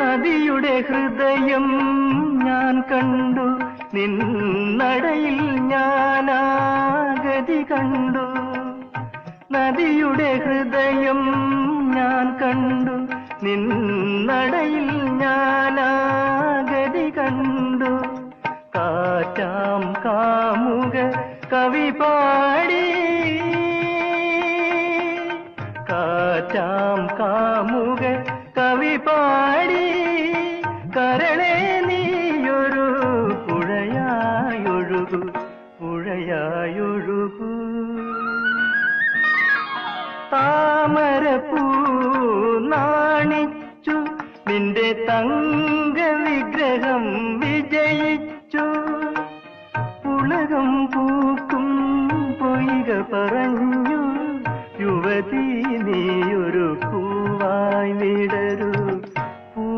നദിയുടെ ഹൃദയം ഞാൻ കണ്ടു. നിന്നടയിൽ ഞാനാഗതി കണ്ടു. നദിയുടെ ഹൃദയം ഞാൻ കണ്ടു. നിന്നടയിൽ ഞാനാഗതി കണ്ടു. കാറ്റാം കാമുക കവി പാടി. കാറ്റാം കാമുക പുഴയായൊഴുകു. താമരപ്പൂ നാണിച്ചു നിന്റെ തങ്ക വിഗ്രഹം വിജയിച്ചു. ഉലകം പൂക്കും പൊയ്ക പറഞ്ഞു യുവതീ വിട്